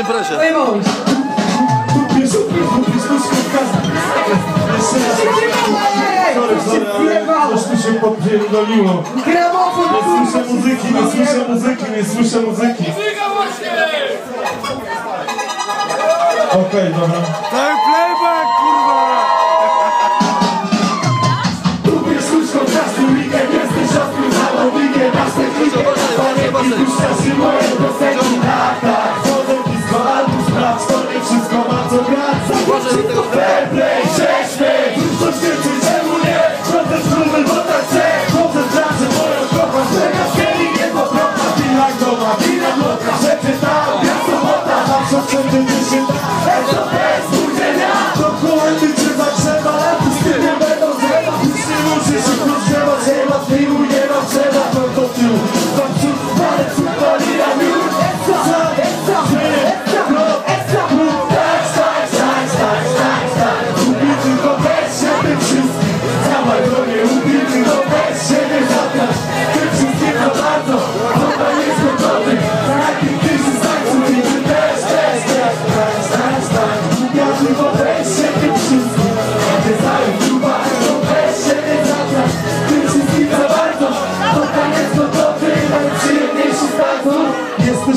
imprezie. Coś tu się podpierdoliło. Gramofon, Nie kurwa. słyszę muzyki, nie słyszę muzyki, nie słyszę muzyki. Okej, dobra. Daj playback, kurwa! Lubię sztuczką każdy weekend, jesteś siostrą zawodnikiem Masz technikę, pamiętki, puszczasz i moje piosenki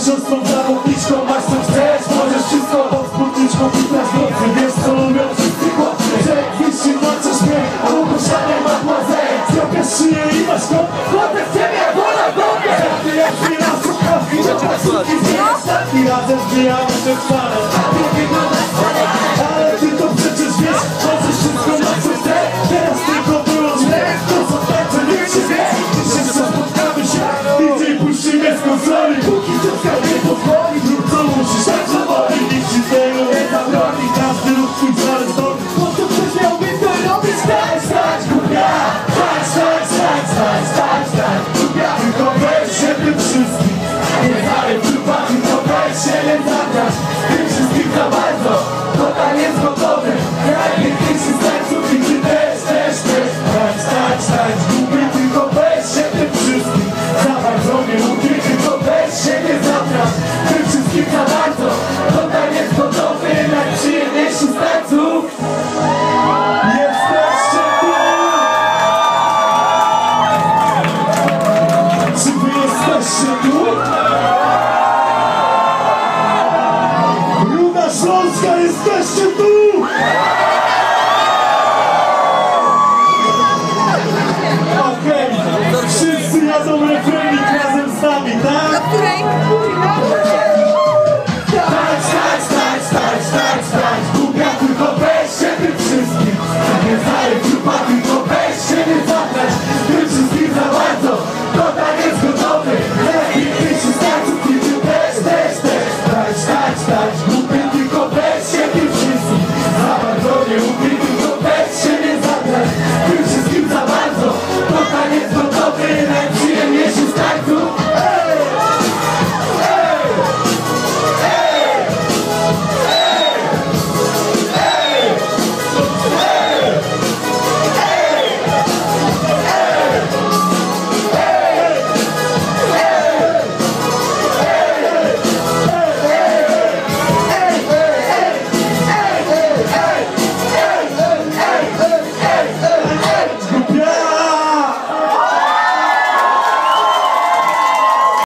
tysiąc tą zawodniczką Masz co chcesz, możesz wszystko Bo spódniczką fitness nocy Wiesz co lubią wszyscy chłopcy. Że wyższy macie śmiech A uproszczanie mademoiselle Zrobię szyję i masz kąt Chodzę z ciebie, wola w dobie Ty jak chwila słuchawki Do pasówki no. zmieniasz statki Razem zbijamy się w salę Ale ty to przecież wiesz.